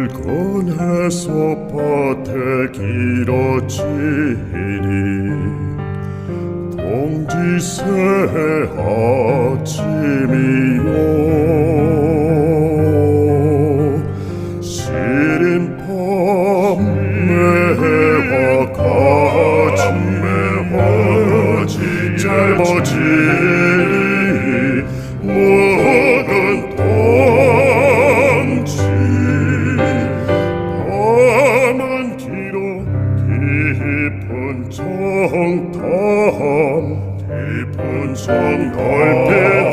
늙은해서 밭에 길어지니 동지새 아침이요 시린 같이 짧아지 Tipun song tom, tipun song golpe